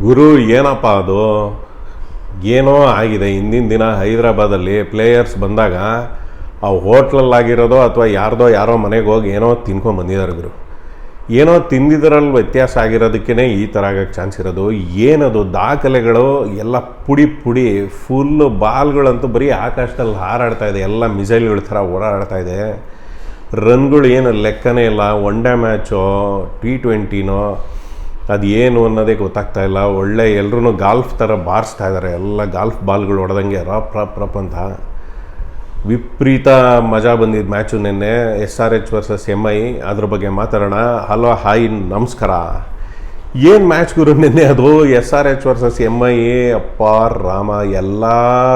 ಗುರು ಏನಪ್ಪ ಅದು? ಏನೋ ಆಗಿದೆ. ಹಿಂದಿನ ದಿನ ಹೈದ್ರಾಬಾದಲ್ಲಿ ಪ್ಲೇಯರ್ಸ್ ಬಂದಾಗ ಆ ಹೋಟ್ಲಲ್ಲಾಗಿರೋದೋ ಅಥವಾ ಯಾರ್ದೋ ಯಾರೋ ಮನೆಗೆ ಹೋಗಿ ಏನೋ ತಿನ್ಕೊಂಡು ಬಂದಿದ್ದಾರೆ ಗುರು. ಏನೋ ತಿಂದಿದ್ರಲ್ಲಿ ವ್ಯತ್ಯಾಸ ಆಗಿರೋದಕ್ಕೇ ಈ ಥರ ಆಗೋಕ್ಕೆ ಚಾನ್ಸ್ ಇರೋದು. ಏನದು ದಾಖಲೆಗಳು ಎಲ್ಲ ಪುಡಿ ಪುಡಿ ಫುಲ್ಲು ಬಾಲ್ಗಳಂತೂ ಬರೀ ಆಕಾಶದಲ್ಲಿ ಹಾರಾಡ್ತಾ ಇದೆ. ಎಲ್ಲ ಮಿಸೈಲ್ಗಳ ಥರ ಓಡಾಡ್ತಾ ಇದೆ. ರನ್ಗಳು ಏನು ಲೆಕ್ಕನೇ ಇಲ್ಲ. ಒನ್ ಡೇ ಮ್ಯಾಚೋ ಟಿ ಟ್ವೆಂಟಿನೋ ಅದು ಏನು ಅನ್ನೋದೇ ಗೊತ್ತಾಗ್ತಾ ಇಲ್ಲ. ಒಳ್ಳೆ ಎಲ್ಲರೂ ಗಾಲ್ಫ್ ಥರ ಬಾರಿಸ್ತಾ ಇದ್ದಾರೆ ಎಲ್ಲ ಗಾಲ್ಫ್ ಬಾಲ್ಗಳು ಹೊಡೆದಂಗೆ ರಪ್ ರಪ್ ರಪ್ ಅಂತ. ವಿಪರೀತ ಮಜಾ ಬಂದಿದ್ದು ಮ್ಯಾಚು ನಿನ್ನೆ. S R H versus M I ಅದ್ರ ಬಗ್ಗೆ ಮಾತಾಡೋಣ. ಹಲೋ, ಹಾಯ್, ನಮಸ್ಕಾರ. ಏನು ಮ್ಯಾಚ್ ಗುರು ನಿನ್ನೆ? ಅದು S R H versus M I ಅಪ್ಪ, ರಾಮ. ಎಲ್ಲ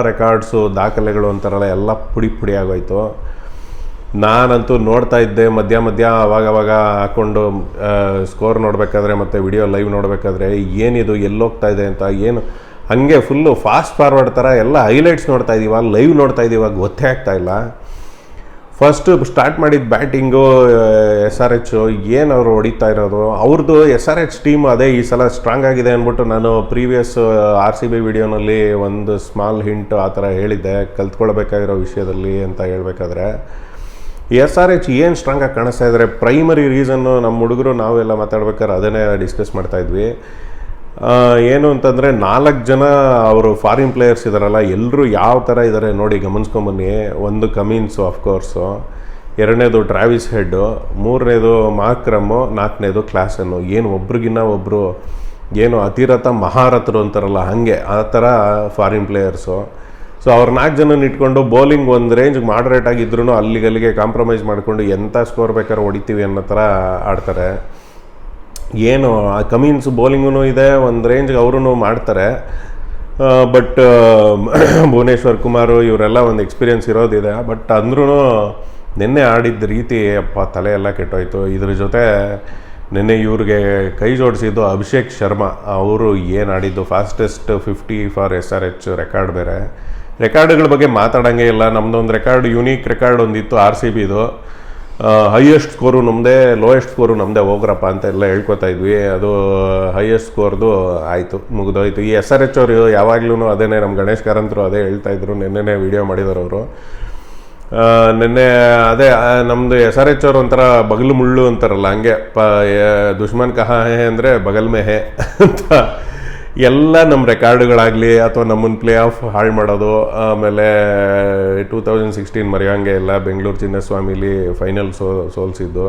ರೆಕಾರ್ಡ್ಸು ದಾಖಲೆಗಳು ಅಂತಾರಲ್ಲ, ಎಲ್ಲ ಪುಡಿ ಪುಡಿ ಆಗೋಯ್ತು. ನಾನಂತೂ ನೋಡ್ತಾ ಇದ್ದೆ, ಮಧ್ಯ ಮಧ್ಯ ಅವಾಗ ಅವಾಗ ಹಾಕ್ಕೊಂಡು ಸ್ಕೋರ್ ನೋಡಬೇಕಾದ್ರೆ ಮತ್ತು ವಿಡಿಯೋ ಲೈವ್ ನೋಡಬೇಕಾದ್ರೆ ಏನಿದು, ಎಲ್ಲೋಗ್ತಾ ಇದೆ ಅಂತ, ಏನು, ಹಾಗೆ ಫುಲ್ಲು ಫಾಸ್ಟ್ ಫಾರ್ವರ್ಡ್ ಥರ ಎಲ್ಲ ಹೈಲೈಟ್ಸ್ ನೋಡ್ತಾ ಇದ್ದೀವ ಲೈವ್ ನೋಡ್ತಾ ಇದ್ದೀವ ಗೊತ್ತೇ ಆಗ್ತಾ ಇಲ್ಲ. ಫಸ್ಟು ಸ್ಟಾರ್ಟ್ ಮಾಡಿದ ಬ್ಯಾಟಿಂಗು ಎಸ್ ಆರ್ ಎಚ್ ಏನು ಅವರು ಹೊಡಿತಾ ಇರೋದು ಅವ್ರದ್ದು ಎಸ್ ಆರ್ ಎಚ್ ಟೀಮ್ ಅದೇ ಈ ಸಲ ಸ್ಟ್ರಾಂಗ್ ಆಗಿದೆ ಅಂದ್ಬಿಟ್ಟು ನಾನು ಪ್ರೀವಿಯಸ್ ಆರ್ ಸಿ ಬಿ ವಿಡಿಯೋನಲ್ಲಿ ಒಂದು ಸ್ಮಾಲ್ ಹಿಂಟ್ ಆ ಥರ ಹೇಳಿದ್ದೆ, ಕಲ್ತ್ಕೊಳ್ಬೇಕಾಗಿರೋ ವಿಷಯದಲ್ಲಿ ಅಂತ ಹೇಳ್ಬೇಕಾದ್ರೆ. ಎಸ್ ಆರ್ ಎಚ್ ಏನು ಸ್ಟ್ರಾಂಗಾಗಿ ಕಾಣಿಸ್ತಾ ಇದ್ದಾರೆ ಪ್ರೈಮರಿ ರೀಸನ್ನು ನಮ್ಮ ಹುಡುಗರು ನಾವೆಲ್ಲ ಮಾತಾಡ್ಬೇಕಾದ್ರೆ ಅದನ್ನೇ ಡಿಸ್ಕಸ್ ಮಾಡ್ತಾ ಇದ್ವಿ. ಆ, ಏನು ಅಂತಂದರೆ ನಾಲ್ಕು ಜನ ಅವರು ಫಾರಿನ್ ಪ್ಲೇಯರ್ಸ್ ಇದ್ದಾರಲ್ಲ ಎಲ್ಲರೂ ಯಾವ ಥರ ಇದ್ದಾರೆ ನೋಡಿ ಗಮನಿಸ್ಕೊಂಬನ್ನಿ ಒಂದು ಕಮಿನ್ಸು ಅಫ್ಕೋರ್ಸು ಎರಡನೇದು ಟ್ರಾವಿಸ್ ಹೆಡ್ಡು ಮೂರನೇದು ಮಾಕ್ರಮ್ಮು ನಾಲ್ಕನೇದು ಕ್ಲಾಸನ್ನು ಏನು ಒಬ್ರಿಗಿನ್ನ ಒಬ್ಬರು ಏನು ಅತಿರಥ ಮಹಾರಥರು ಅಂತಾರಲ್ಲ ಹಾಗೆ ಆ ಥರ ಫಾರಿನ್ ಪ್ಲೇಯರ್ಸು ಸೊ ಅವ್ರು ನಾಲ್ಕು ಜನ ಇಟ್ಕೊಂಡು ಬೌಲಿಂಗ್ ಒಂದು ರೇಂಜ್ ಮಾಡ್ರೇಟ್ ಆಗಿದ್ರು ಅಲ್ಲಿಗೆ ಅಲ್ಲಿಗೆ ಕಾಂಪ್ರಮೈಸ್ ಮಾಡಿಕೊಂಡು ಎಂಥ ಸ್ಕೋರ್ ಬೇಕಾದ್ರೆ ಹೊಡಿತೀವಿ ಅನ್ನೋ ಥರ ಆಡ್ತಾರೆ. ಏನು, ಆ ಕಮೀನ್ಸ್ ಬೌಲಿಂಗೂ ಇದೆ, ಒಂದು ರೇಂಜ್ಗೆ ಅವರು ಮಾಡ್ತಾರೆ. ಬಟ್ ಭುವನೇಶ್ವರ್ ಕುಮಾರು ಇವರೆಲ್ಲ ಒಂದು ಎಕ್ಸ್ಪೀರಿಯನ್ಸ್ ಇರೋದಿದೆ. ಬಟ್ ಅಂದ್ರೂ ನಿನ್ನೆ ಆಡಿದ್ದ ರೀತಿ, ಅಪ್ಪ, ತಲೆ ಎಲ್ಲ ಕೆಟ್ಟೋಯ್ತು. ಇದ್ರ ಜೊತೆ ನಿನ್ನೆ ಇವ್ರಿಗೆ ಕೈ ಜೋಡಿಸಿದ್ದು ಅಭಿಷೇಕ್ ಶರ್ಮಾ. ಅವರು ಏನು ಆಡಿದ್ದು? Fastest fifty for S R H record ಬೇರೆ. ರೆಕಾರ್ಡ್ಗಳ ಬಗ್ಗೆ ಮಾತಾಡೋಂಗೆ ಇಲ್ಲ. ನಮ್ಮದೊಂದು ರೆಕಾರ್ಡ್ ಯುನೀಕ್ ರೆಕಾರ್ಡ್ ಒಂದಿತ್ತು ಆರ್ ಸಿ ಬಿದು ಹೈಯೆಸ್ಟ್ ಸ್ಕೋರು ನಮ್ಮದೇ ಲೋಯೆಸ್ಟ್ ಸ್ಕೋರು ನಮ್ಮದೇ ಹೋಗ್ರಪ್ಪ ಅಂತ ಎಲ್ಲ ಹೇಳ್ಕೊತಾ ಇದ್ವಿ. ಅದು ಹೈಯೆಸ್ಟ್ ಸ್ಕೋರ್ದು ಆಯಿತು, ಮುಗಿದೋಯ್ತು. ಈ ಎಸ್ ಆರ್ ಎಚ್ ಅವರು ಯಾವಾಗ್ಲೂ ಅದೇನೇ ನಮ್ಮ ಗಣೇಶ್ ಕಾರಂತರು ಅದೇ ಹೇಳ್ತಾ ಇದ್ರು. ನಿನ್ನೆನೇ ವಿಡಿಯೋ ಮಾಡಿದರು ಅವರು. ನಿನ್ನೆ, ಅದೇ ನಮ್ಮದು ಎಸ್ ಆರ್ ಎಚ್ ಅವ್ರು ಒಂಥರ ಬಗಲು ಮುಳ್ಳು ಅಂತಾರಲ್ಲ, ಹಂಗೆ. ಪ ದುಶ್ಮನ್ ಕಹಾ ಹೇ ಅಂದರೆ ಬಗಲ್ ಮೇ ಅಂತ. ಎಲ್ಲ ನಮ್ಮ ರೆಕಾರ್ಡ್ಗಳಾಗಲಿ ಅಥವಾ ನಮ್ಮನ್ನು ಪ್ಲೇ ಆಫ್ ಹಾಳು ಮಾಡೋದು, ಆಮೇಲೆ ಟೂ ತೌಸಂಡ್ ಸಿಕ್ಸ್ಟೀನ್ ಮರೆಯೋಂಗೆ ಇಲ್ಲ ಬೆಂಗಳೂರು ಚಿನ್ನಸ್ವಾಮಿಲಿ ಫೈನಲ್ ಸೋ, ಸೋಲ್ಸಿದ್ದು.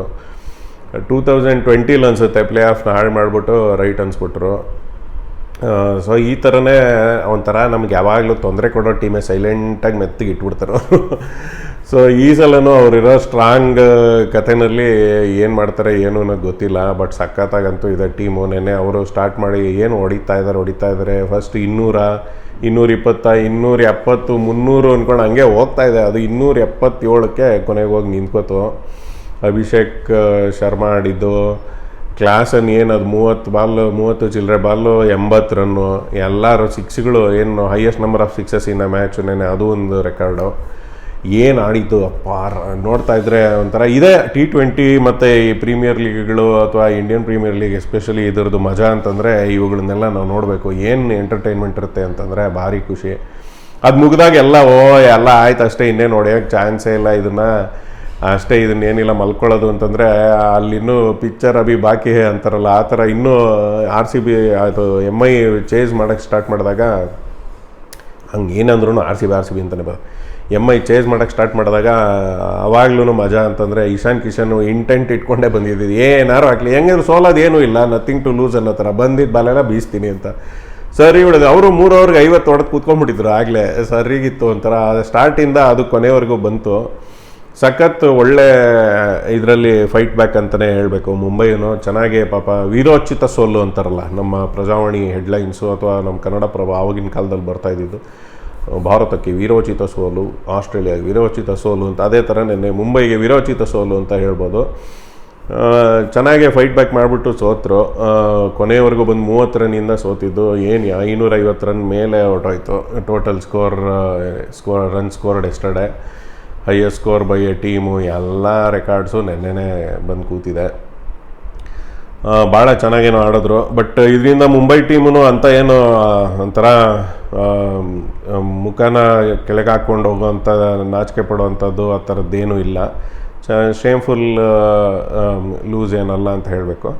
ಟೂ ತೌಸಂಡ್ ಟ್ವೆಂಟಿಲಿ ಅನಿಸುತ್ತೆ ಪ್ಲೇ ಆಫ್ನ ಹಾಳು ಮಾಡಿಬಿಟ್ಟು ರೈಟ್ ಅನ್ಸ್ಬಿಟ್ರು. ಸೊ ಈ ಥರನೇ ಒಂಥರ ನಮ್ಗೆ ಯಾವಾಗಲೂ ತೊಂದರೆ ಕೊಡೋ ಟೀಮೇ ಸೈಲೆಂಟಾಗಿ ಮೆತ್ತಿಗೆ ಇಟ್ಬಿಡ್ತಾರೆ ಸೊ ಈ ಸಲನೂ ಅವರಿರೋ ಸ್ಟ್ರಾಂಗ್ ಕಥೆನಲ್ಲಿ ಏನು ಮಾಡ್ತಾರೆ, ಏನು ಅನ್ನೋದು ಗೊತ್ತಿಲ್ಲ ಬಟ್ ಸಖತ್ತಾಗಂತೂ ಇದೆ ಟೀಮು ನೆನೆ ಅವರು ಸ್ಟಾರ್ಟ್ ಮಾಡಿ ಏನು ಹೊಡಿತಾ ಇದ್ದಾರೆ ಹೊಡಿತಾ ಇದ್ದಾರೆ ಫಸ್ಟ್ ಇನ್ನೂರ ಇನ್ನೂರ ಇಪ್ಪತ್ತ ಇನ್ನೂರ ಎಪ್ಪತ್ತು ಮುನ್ನೂರು ಅಂದ್ಕೊಂಡು ಹಂಗೆ ಹೋಗ್ತಾ ಇದೆ. ಅದು ಇನ್ನೂರ ಎಪ್ಪತ್ತೇಳಕ್ಕೆ ಕೊನೆಗೆ ಹೋಗಿ ನಿಂತ್ಕೋತು. ಅಭಿಷೇಕ್ ಶರ್ಮಾ ಆಡಿದ್ದು. ಕ್ಲಾಸನ್ನು ಏನು ಅದು ಮೂವತ್ತು ಬಾಲು ಮೂವತ್ತು ಚಿಲ್ಲರೆ ಬಾಲು ಎಂಬತ್ತು ರನ್ನು ಎಲ್ಲರೂ ಸಿಕ್ಸ್ಗಳು ಏನು highest number of sixes in match ನೆನೆ ಅದು ಒಂದು ರೆಕಾರ್ಡು ಏನು ಆಡಿತು? ಅಪ್ಪ ನೋಡ್ತಾ ಇದ್ರೆ ಒಂಥರ ಇದೆ. ಟಿ ಟ್ವೆಂಟಿ ಮತ್ತು ಈ ಪ್ರೀಮಿಯರ್ ಲೀಗ್ಗಳು ಅಥವಾ ಇಂಡಿಯನ್ ಪ್ರೀಮಿಯರ್ ಲೀಗ್ ಎಸ್ಪೆಷಲಿ ಇದ್ರದ್ದು ಮಜಾ ಅಂತಂದರೆ ಇವುಗಳನ್ನೆಲ್ಲ ನಾವು ನೋಡಬೇಕು. ಏನು ಎಂಟರ್ಟೈನ್ಮೆಂಟ್ ಇರುತ್ತೆ ಅಂತಂದರೆ ಭಾರಿ ಖುಷಿ. ಅದು ಮುಗಿದಾಗ ಎಲ್ಲ, ಓ, ಎಲ್ಲ ಆಯ್ತು ಅಷ್ಟೇ, ಇನ್ನೇನು ಹೊಡೆಯೋಕ್ಕೆ ಚಾನ್ಸೇ ಇಲ್ಲ ಇದನ್ನು. ಅಷ್ಟೇ ಇದನ್ನ ಏನಿಲ್ಲ ಮಲ್ಕೊಳ್ಳೋದು ಅಂತಂದರೆ ಅಲ್ಲಿನ್ನೂ ಪಿಕ್ಚರ್ ಅಭಿ ಬಾಕಿ ಅಂತಾರಲ್ಲ, ಆ ಥರ ಇನ್ನೂ ಆರ್ ಸಿ ಬಿ ಅದು ಎಂ ಐ ಚೇಸ್ ಮಾಡೋಕ್ಕೆ ಸ್ಟಾರ್ಟ್ ಮಾಡಿದಾಗ ಹಂಗೆ ಏನಂದ್ರೂ R C B R C B ಅಂತಲೇ ಬರ ಎಂ ಐ ಚೇಸ್ ಮಾಡೋಕ್ಕೆ ಸ್ಟಾರ್ಟ್ ಮಾಡಿದಾಗ ಅವಾಗ್ಲೂ ಮಜಾ ಅಂತಂದರೆ ಇಶಾನ್ ಕಿಶನ್ ಇಂಟೆಂಟ್ ಇಟ್ಕೊಂಡೇ ಬಂದಿದ್ದೀವಿ. ಏನಾರು ಆಗಲಿ, ಹೆಂಗಾದ್ರು ಸೋಲೋದು ಏನೂ ಇಲ್ಲ. ನಥಿಂಗ್ ಟು ಲೂಸ್ ಅನ್ನೋ ಥರ. ಬಂದಿದ್ದ ಬಾಲೆಲ್ಲ ಬೀಸ್ತೀನಿ ಅಂತ. ಸರಿ ಹೊಡೆದು ಅವರು ಮೂರು ಅವ್ರಿಗೆ ಐವತ್ತು ಹೊಡೆದು ಕೂತ್ಕೊಂಡ್ಬಿಟ್ಟಿದ್ರು ಆಗಲೇ. ಸರಿಗಿತ್ತು ಒಂಥರ. ಸ್ಟಾರ್ಟಿಂದ ಅದು ಕೊನೆವರೆಗೂ ಬಂತು. ಸಖತ್ ಒಳ್ಳೆ ಇದರಲ್ಲಿ ಫೈಟ್ ಬ್ಯಾಕ್ ಅಂತಲೇ ಹೇಳಬೇಕು. ಮುಂಬೈನು ಚೆನ್ನಾಗಿ ಪಾಪ ವೀರೋಚಿತ ಸೋಲು ಅಂತಾರಲ್ಲ ನಮ್ಮ ಪ್ರಜಾವಾಣಿ ಹೆಡ್ಲೈನ್ಸು ಅಥವಾ ನಮ್ಮ ಕನ್ನಡ ಪ್ರಭ ಆವಾಗಿನ ಕಾಲದಲ್ಲಿ ಬರ್ತಾ ಇದ್ದಿದ್ದು. ಭಾರತಕ್ಕೆ ವಿರೋಚಿತ ಸೋಲು, ಆಸ್ಟ್ರೇಲಿಯಾಗೆ ವಿರೋಚಿತ ಸೋಲು ಅಂತ ಅದೇ ಥರ ನಿನ್ನೆ ಮುಂಬೈಗೆ ವಿರೋಚಿತ ಸೋಲು ಅಂತ ಹೇಳ್ಬೋದು. ಚೆನ್ನಾಗೆ ಫೈಟ್ ಬ್ಯಾಕ್ ಮಾಡಿಬಿಟ್ಟು ಸೋತರು. ಕೊನೆಯವರೆಗೂ ಬಂದು ಮೂವತ್ತು ರನ್ನಿಂದ ಸೋತಿದ್ದು. ಏನು ಐನೂರ ಐವತ್ತು ರನ್ ಮೇಲೆ ಹೊರಟೋಯ್ತು. Total score score run scored yesterday highest score by a team ಎಲ್ಲ ರೆಕಾರ್ಡ್ಸು ನೆನ್ನೆನೇ ಬಂದು ಕೂತಿದೆ. ಭಾಳ ಚೆನ್ನಾಗೇನೋ ಆಡಿದ್ರು. ಬಟ್ ಇದರಿಂದ ಮುಂಬೈ ಟೀಮು ಅಂತ ಏನು ಒಂಥರ ಮುಖನ ಕೆಳಗೆ ಹಾಕ್ಕೊಂಡು ಹೋಗೋವಂಥ, ನಾಚಿಕೆ ಪಡುವಂಥದ್ದು ಆ ಥರದ್ದೇನೂ ಇಲ್ಲ. ಶೇಮ್ಫುಲ್ ಲೂಸ್ ಏನಲ್ಲ ಅಂತ ಹೇಳಬೇಕು.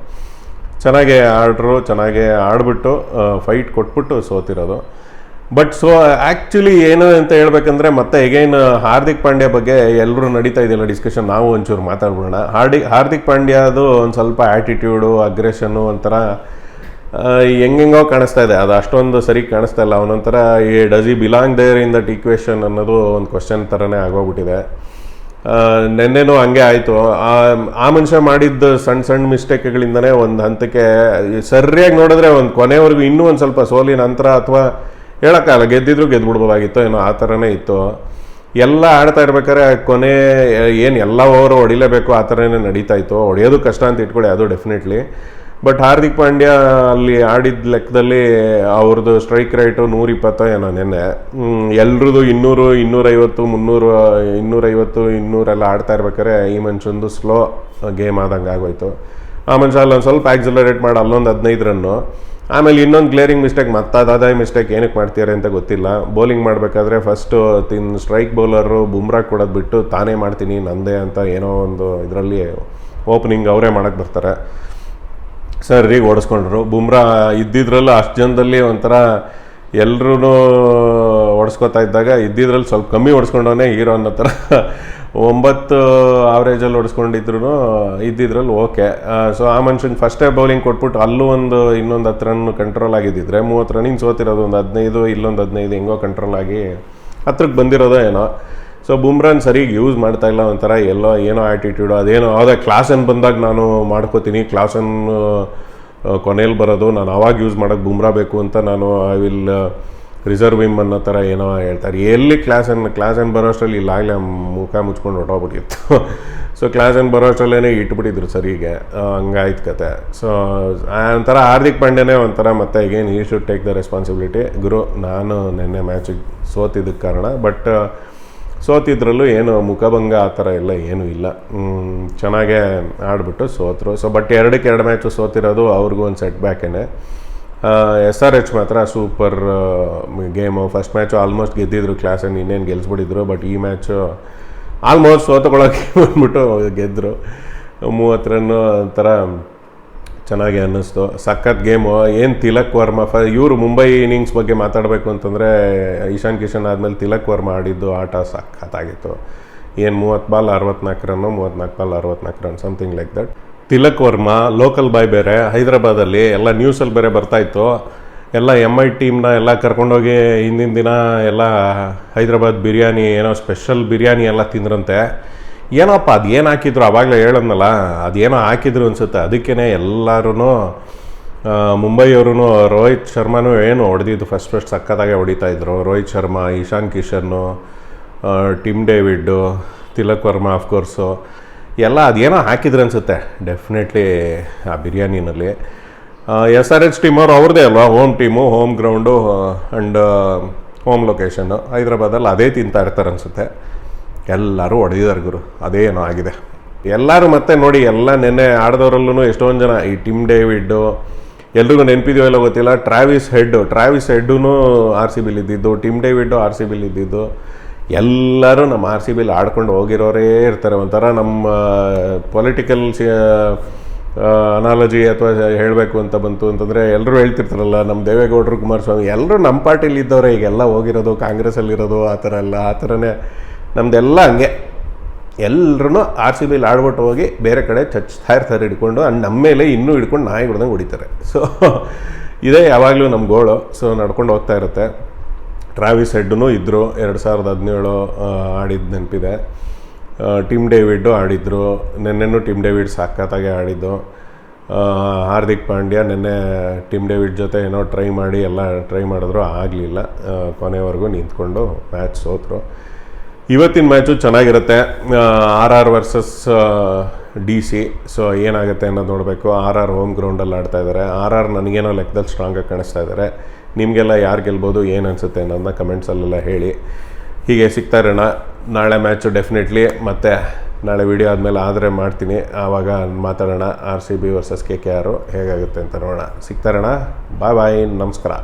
ಚೆನ್ನಾಗೆ ಆಡ್ರು, ಚೆನ್ನಾಗೆ ಆಡಿಬಿಟ್ಟು ಫೈಟ್ ಕೊಟ್ಬಿಟ್ಟು ಸೋತಿರೋದು. ಬಟ್ ಸೊ ಆ್ಯಕ್ಚುಲಿ ಏನು ಅಂತ ಹೇಳ್ಬೇಕಂದ್ರೆ ಮತ್ತೆ ಎಗೈನ್ ಹಾರ್ದಿಕ್ ಪಾಂಡ್ಯ ಬಗ್ಗೆ ಎಲ್ಲರೂ ನಡೀತಾ ಇದೆಯಲ್ಲ ಡಿಸ್ಕಷನ್ ನಾವು ಒಂಚೂರು ಮಾತಾಡ್ಬಿಡೋಣ. ಹಾರ್ದಿಕ್ ಹಾರ್ದಿಕ್ ಪಾಂಡ್ಯದು ಒಂದು ಸ್ವಲ್ಪ ಆ್ಯಟಿಟ್ಯೂಡು ಅಗ್ರೆಷನ್ನು ಒಂಥರ ಹೆಂಗೆಂಗೋ ಕಾಣಿಸ್ತಾ ಇದೆ. ಅದು ಅಷ್ಟೊಂದು ಸರಿ ಕಾಣಿಸ್ತಾ ಇಲ್ಲ. ಅವನೊಂಥರ he does he belong there in that equation ಅನ್ನೋದು ಒಂದು ಕ್ವಶನ್ ಥರನೇ ಆಗೋಗ್ಬಿಟ್ಟಿದೆ ನೆನ್ನೆನೂ ಹಂಗೆ ಆಯಿತು. ಆ ಮನುಷ್ಯ ಮಾಡಿದ್ದು ಸಣ್ಣ ಸಣ್ಣ ಮಿಸ್ಟೇಕ್ಗಳಿಂದನೇ ಒಂದು ಹಂತಕ್ಕೆ ಸರಿಯಾಗಿ ನೋಡಿದ್ರೆ ಒಂದು ಕೊನೆವರೆಗೂ ಇನ್ನೂ ಒಂದು ಸ್ವಲ್ಪ ಸೋಲಿನ ನಂತರ ಅಥವಾ ಹೇಳೋಕ್ಕಾಗಲ್ಲ. ಗೆದ್ದಿದ್ರು ಗೆದ್ಬಿಡ್ಬೋದಾಗಿತ್ತು. ಏನೋ ಆ ಥರನೇ ಇತ್ತು. ಎಲ್ಲ ಆಡ್ತಾ ಇರ್ಬೇಕಾದ್ರೆ ಕೊನೆ, ಏನು ಎಲ್ಲ ಓವರು ಹೊಡಿಲೇಬೇಕು. ಆ ಥರನೇ ನಡೀತಾ ಇತ್ತು. ಹೊಡೆಯೋದು ಕಷ್ಟ ಅಂತ ಇಟ್ಕೊಳ್ಳಿ. ಅದು ಡೆಫಿನೆಟ್ಲಿ ಬಟ್ ಹಾರ್ದಿಕ್ ಪಾಂಡ್ಯ ಅಲ್ಲಿ ಆಡಿದ ಲೆಕ್ಕದಲ್ಲಿ ಅವ್ರದ್ದು ಸ್ಟ್ರೈಕ್ ರೇಟು ನೂರಿಪ್ಪತ್ತೋ ಏನೋ ನಿನ್ನೆ. ಎಲ್ರದ್ದು ಇನ್ನೂರು, ಇನ್ನೂರೈವತ್ತು, ಮುನ್ನೂರು, ಇನ್ನೂರೈವತ್ತು, ಇನ್ನೂರೆಲ್ಲ ಆಡ್ತಾ ಇರ್ಬೇಕಾದ್ರೆ ಈ ಮನುಷ್ಯಂದು ಸ್ಲೋ ಗೇಮ್ ಆದಂಗೆ ಆಗೋಯ್ತು. ಆ ಮನುಷ್ಯ ಅಲ್ಲೊಂದು ಸ್ವಲ್ಪ ಆಕ್ಸಿಲರೇಟ್ ಮಾಡಿ, ಅಲ್ಲೊಂದು ಹದಿನೈದು ರನ್ನು ಆಮೇಲೆ ಇನ್ನೊಂದು ಗ್ಲೇರಿಂಗ್ ಮಿಸ್ಟೇಕ್ ಮತ್ತೆ ಅದಾದ ಮಿಸ್ಟೇಕ್ ಏನಕ್ಕೆ ಮಾಡ್ತೀರಿ ಅಂತ ಗೊತ್ತಿಲ್ಲ. ಬೌಲಿಂಗ್ ಮಾಡಬೇಕಾದ್ರೆ ಫಸ್ಟು ತಿನ್ ಸ್ಟ್ರೈಕ್ ಬೌಲರು ಬುಮ್ರಾ ಕೊಡೋದು ಬಿಟ್ಟು ತಾನೇ ಮಾಡ್ತೀನಿ, ನಂದೇ ಅಂತ ಏನೋ ಒಂದು ಇದರಲ್ಲಿ ಓಪನಿಂಗ್ ಅವರೇ ಮಾಡೋಕ್ಕೆ ಬರ್ತಾರೆ. ಸರಿ ಓಡಿಸ್ಕೊಂಡ್ರು. ಬುಮ್ರಾ ಇದ್ದಿದ್ರಲ್ಲೂ ಅಷ್ಟು ಜನದಲ್ಲಿ ಒಂಥರ ಎಲ್ಲರೂ ಓಡಿಸ್ಕೊತಾ ಇದ್ದಾಗ ಇದ್ದಿದ್ರಲ್ಲಿ ಸ್ವಲ್ಪ ಕಮ್ಮಿ ಓಡಿಸ್ಕೊಂಡವನೇ ಹೀರೋ ಅನ್ನೋ ಥರ ಒಂಬತ್ತು ಆವ್ರೇಜಲ್ಲಿ ಓಡಿಸ್ಕೊಂಡಿದ್ರು ಇದ್ದಿದ್ರಲ್ಲಿ ಓಕೆ. ಸೊ ಆ ಮನುಷ್ಯನ ಫಸ್ಟೇ ಬೌಲಿಂಗ್ ಕೊಟ್ಬಿಟ್ಟು ಅಲ್ಲೂ ಒಂದು ಇನ್ನೊಂದು ಹತ್ತು ರನ್ ಕಂಟ್ರೋಲ್ ಆಗಿದ್ದಿದ್ರೆ, ಮೂವತ್ತು ರನ್ನಿಂಗ್ ಸೋತಿರೋದು ಒಂದು ಹದಿನೈದು, ಇಲ್ಲೊಂದು ಹದಿನೈದು, ಹೆಂಗೋ ಕಂಟ್ರೋಲ್ ಆಗಿ ಹತ್ರಕ್ಕೆ ಬಂದಿರೋದೋ ಏನೋ. ಸೊ ಬುಮ್ರಾನ್ ಸರಿಗೆ ಯೂಸ್ ಮಾಡ್ತಾ ಇಲ್ಲ, ಒಂಥರ ಎಲ್ಲೋ ಏನೋ ಆ್ಯಟಿಟ್ಯೂಡು ಅದೇನೋ, ಅದೇ ಕ್ಲಾಸನ್ನು ಬಂದಾಗ ನಾನು ಮಾಡ್ಕೋತೀನಿ ಕ್ಲಾಸನ್ನು ಕೊನೆಯಲ್ಲಿ ಬರೋದು, ನಾನು ಅವಾಗ ಯೂಸ್ ಮಾಡೋಕ್ಕೆ ಬುಮ್ರಾ ಬೇಕು ಅಂತ ನಾನು ಐ ವಿಲ್ ರಿಸರ್ವ್ ವಿಮ್ ಅನ್ನೋ ಥರ ಏನೋ ಹೇಳ್ತಾರೆ. ಎಲ್ಲಿ ಕ್ಲಾಸನ್ ಕ್ಲಾಸನ್ ಬರೋಷ್ಟರಲ್ಲಿ ಇಲ್ಲಾಗಲೇ ಮುಖ ಮುಚ್ಕೊಂಡು ಹೊಟ್ಟೋಗ್ಬಿಟ್ಟಿತ್ತು ಸೊ ಕ್ಲಾಸನ್ ಬರೋಷ್ಟರಲ್ಲೇ ಇಟ್ಬಿಟ್ಟಿದ್ರು ಸರಿಗೆ ಹಂಗಾಯ್ತು ಕತೆ. ಸೊ ಒಂಥರ ಹಾರ್ದಿಕ್ ಪಾಂಡ್ಯನೇ ಒಂಥರ ಮತ್ತೆ ಈಗೇನು he should take the responsibility ಗುರು, ನಾನು ನಿನ್ನೆ ಮ್ಯಾಚಿಗೆ ಸೋತಿದ್ದಕ್ಕೆ ಕಾರಣ ಬಟ್ ಸೋತಿದ್ರಲ್ಲೂ ಏನು ಮುಖಭಂಗ ಆ ಥರ ಎಲ್ಲ ಏನೂ ಇಲ್ಲ. ಚೆನ್ನಾಗೇ ಆಡಿಬಿಟ್ಟು ಸೋತರು. ಸೊ ಬಟ್ ಎರಡಕ್ಕೆ ಎರಡು ಮ್ಯಾಚು ಸೋತಿರೋದು ಅವ್ರಿಗೂ ಒಂದು ಸೆಟ್ ಬ್ಯಾಕೇನೆ ಎಸ್ ಆರ್ ಎಚ್ ಮಾತ್ರ super game first match almost ಗೆದ್ದಿದ್ರು ಕ್ಲಾಸನ್ನು ಇನ್ನೇನು ಗೆಲ್ಸ್ಬಿಟ್ಟಿದ್ರು ಬಟ್ ಈ ಮ್ಯಾಚು ಆಲ್ಮೋಸ್ಟ್ ಸೋತಗೊಳಕ್ಕೆ ಬಂದ್ಬಿಟ್ಟು ಗೆದ್ದರು ಮೂವತ್ತು ರನ್ನು ಒಂಥರ ಚೆನ್ನಾಗಿ ಅನ್ನಿಸ್ತು. ಸಖತ್ ಗೇಮು ಏನು ತಿಲಕ್ ವರ್ಮಾ ಫ ಇವರು ಮುಂಬೈ ಇನ್ನಿಂಗ್ಸ್ ಬಗ್ಗೆ ಮಾತಾಡಬೇಕು ಅಂತಂದರೆ ಇಶಾನ್ ಕಿಶನ್ ಆದಮೇಲೆ ತಿಲಕ್ ವರ್ಮಾ ಆಡಿದ್ದು ಆಟ ಸಖತ್ತಾಗಿತ್ತು. ಏನು ಮೂವತ್ತು ಬಾಲ್ ಅರವತ್ನಾಲ್ಕು ರನ್ನು ಮೂವತ್ತ್ನಾಲ್ಕು ಬಾಲ್ ಅರವತ್ನಾಲ್ಕು run something like that Tilak Varma local boy ಬೇರೆ, ಹೈದರಾಬಾದಲ್ಲಿ ಎಲ್ಲ ನ್ಯೂಸಲ್ಲಿ ಬೇರೆ ಬರ್ತಾಯಿತ್ತು ಎಲ್ಲ ಎಂ ಐ ಟೀಮ್ನ ಎಲ್ಲ ಕರ್ಕೊಂಡೋಗಿ ಹಿಂದಿನ ದಿನ ಎಲ್ಲ ಹೈದರಾಬಾದ್ ಬಿರಿಯಾನಿ ಏನೋ ಸ್ಪೆಷಲ್ ಬಿರಿಯಾನಿ ಎಲ್ಲ ತಿಂದ್ರಂತೆ. ಏನಪ್ಪ, ಅದು ಏನು ಹಾಕಿದ್ರು? ಅವಾಗಲೇ ಹೇಳದ್ನಲ್ಲ ಅದೇನೋ ಹಾಕಿದ್ರು ಅನ್ಸುತ್ತೆ. ಅದಕ್ಕೇ ಎಲ್ಲರೂ ಮುಂಬೈಯವರು ರೋಹಿತ್ ಶರ್ಮಾನು ಏನು ಹೊಡೆದಿದ್ದು? ಫಸ್ಟ್ ಫಸ್ಟ್ ಸಕ್ಕತ್ತಾಗೆ ಹೊಡಿತಾ ಇದ್ರು. Rohit Sharma Ishan Kishan Tim David, Tilak Varma of course ಎಲ್ಲ ಅದೇನೋ ಹಾಕಿದ್ರು ಅನ್ಸುತ್ತೆ. ಡೆಫಿನೆಟ್ಲಿ ಆ ಬಿರಿಯಾನಿನಲ್ಲಿ. ಎಸ್ ಆರ್ ಎಚ್ ಟೀಮ್ ಅವರು ಅವ್ರದ್ದೇ ಅಲ್ವಾ? Home team home ground and home location ಹೈದ್ರಾಬಾದಲ್ಲಿ ಅದೇ ತಿಂತಾ ಇರ್ತಾರೆ ಅನ್ಸುತ್ತೆ. ಎಲ್ಲರೂ ಹೊಡೆದಿದ್ದಾರೆ ಗುರು. ಅದೇನೋ ಆಗಿದೆ. ಎಲ್ಲರೂ ಮತ್ತೆ ನೋಡಿ, ಎಲ್ಲ ನೆನ್ನೆ ಆಡಿದವರಲ್ಲೂ ಎಷ್ಟೊಂದು ಜನ, ಈ ಟಿಮ್ ಡೇವಿಡ್ಡು, ಎಲ್ರಿಗೂ ನೆನಪಿದೆಯೋ ಇಲ್ಲ ಗೊತ್ತಿಲ್ಲ, Travis Head, Travis Head R C bill ಇದ್ದಿದ್ದು, ಟಿಮ್ ಡೇವಿಡ್ಡು ಆರ್ ಸಿ ಬಿಲ್ ಇದ್ದಿದ್ದು, ಎಲ್ಲರೂ ನಮ್ಮ ಆರ್ ಸಿ ಬಿಲ್ ಆಡ್ಕೊಂಡು ಹೋಗಿರೋರೇ ಇರ್ತಾರೆ. ಒಂಥರ ನಮ್ಮ ಪೊಲಿಟಿಕಲ್ ಅನಾಲಜಿ ಅಥವಾ ಹೇಳಬೇಕು ಅಂತ ಬಂತು ಅಂತಂದರೆ ಎಲ್ಲರೂ ಹೇಳ್ತಿರ್ತಾರಲ್ಲ, ನಮ್ಮ ದೇವೇಗೌಡರು, ಕುಮಾರಸ್ವಾಮಿ ಎಲ್ಲರೂ ನಮ್ಮ ಪಾರ್ಟಿಲಿ ಇದ್ದವ್ರೆ, ಈಗೆಲ್ಲ ಹೋಗಿರೋದು, ಕಾಂಗ್ರೆಸ್ಸಲ್ಲಿರೋದು, ಆ ಥರ ಎಲ್ಲ, ಆ ಥರನೇ ನಮ್ಮದೆಲ್ಲ ಹಂಗೆ. ಎಲ್ಲರೂ ಆರ್ ಸಿ ಬಿಲಿ ಆಡ್ಬಿಟ್ಟು ಹೋಗಿ ಬೇರೆ ಕಡೆ ಚಚ್ತಾ ಇರ್ತಾರೆ ಹಿಡ್ಕೊಂಡು ಅಂಡ್ ನಮ್ಮ ಮೇಲೆ ಇನ್ನೂ ಹಿಡ್ಕೊಂಡು ನಾಯಿ ಹೊಡೆದಂಗೆ ಹೊಡಿತಾರೆ. ಸೊ ಇದೇ ಯಾವಾಗಲೂ ನಮ್ಮ ಗೋಳು ಸೊ ನಡ್ಕೊಂಡು ಹೋಗ್ತಾ ಇರುತ್ತೆ. ಟ್ರಾವಿಸ್ ಹೆಡ್ನು ಇದ್ದರು ಎರಡು ಸಾವಿರದ ಹದಿನೇಳು ಆಡಿದ್ದು ನೆನಪಿದೆ. ಟಿಮ್ ಡೇವಿಡ್ಡು ಆಡಿದ್ರು, ನಿನ್ನೆನೂ ಟಿಮ್ ಡೇವಿಡ್ ಸಾಕತ್ತಾಗೆ ಆಡಿದ್ದು. ಹಾರ್ದಿಕ್ ಪಾಂಡ್ಯ ನೆನ್ನೆ ಟಿಮ್ ಡೇವಿಡ್ ಜೊತೆ ಏನೋ ಟ್ರೈ ಮಾಡಿ, ಎಲ್ಲ ಟ್ರೈ ಮಾಡಿದ್ರು, ಆಗಲಿಲ್ಲ. ಕೊನೆವರೆಗೂ ನಿಂತ್ಕೊಂಡು ಮ್ಯಾಚ್ ಸೋತರು. ಇವತ್ತಿನ ಮ್ಯಾಚು ಚೆನ್ನಾಗಿರುತ್ತೆ. R R versus D C so ಏನಾಗುತ್ತೆ ಅನ್ನೋದು ನೋಡಬೇಕು. ಆರ್ ಆರ್ ಹೋಮ್ ಗ್ರೌಂಡಲ್ಲಿ ಆಡ್ತಾ ಇದ್ದಾರೆ ಆರ್ ಆರ್ ನನಗೇನೋ ಲೆಕ್ಕದಲ್ಲಿ ಸ್ಟ್ರಾಂಗಾಗಿ ಕಾಣಿಸ್ತಾ ಇದ್ದಾರೆ ನಿಮಗೆಲ್ಲ ಯಾರು ಗೆಲ್ಬೋದು, ಏನು ಅನಿಸುತ್ತೆ ಅನ್ನೋದನ್ನ ಕಮೆಂಟ್ಸಲ್ಲೆಲ್ಲ ಹೇಳಿ. ಹೀಗೆ ಸಿಗ್ತಾ ಇರೋಣ. ನಾಳೆ ಮ್ಯಾಚು ಡೆಫಿನೆಟ್ಲಿ ಮತ್ತು ನಾಳೆ ವಿಡಿಯೋ ಆದಮೇಲೆ ಆದರೆ ಮಾಡ್ತೀನಿ. ಆವಾಗ ಮಾತಾಡೋಣ. R C B versus K K R ಹೇಗಾಗುತ್ತೆ ಅಂತ ನೋಡೋಣ. ಸಿಗ್ತಾ ಇರೋಣ. ಬಾಯ್ ಬಾಯ್ ನಮಸ್ಕಾರ.